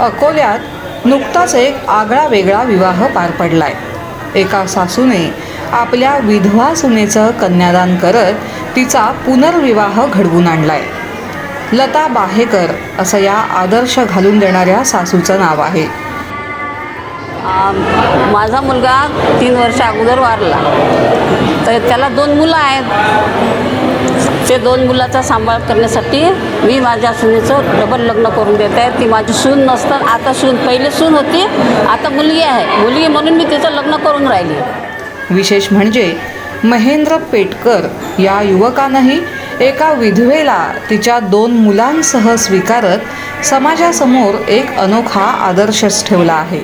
अकोल्यात नुकताच एक आगळा वेगळा विवाह पार पडलाय. एका सासूने आपल्या विधवा सुनेचं कन्यादान करत तिचा पुनर्विवाह घडवून आणलाय. लता बाहेकर असं या आदर्श घालून देणाऱ्या सासूचं नाव आहे. माझा मुलगा तीन वर्ष अगोदर वारला. तर त्याला दोन मुलं आहेत. ते दोन मुलाचा सांभाळ करण्यासाठी मी माझ्या सुनेचं डबल लग्न करून देत. आहे ती माझी सून नसतं. आता सून पहिले सून होती आता मुलगी आहे. मुलगी म्हणून मी तिचं लग्न करून राहिली. विशेष म्हणजे महेंद्र पेटकर या युवकानंही एका विधवेला तिच्या दोन मुलांसह स्वीकारत समाजासमोर एक अनोखा आदर्शच ठेवला आहे.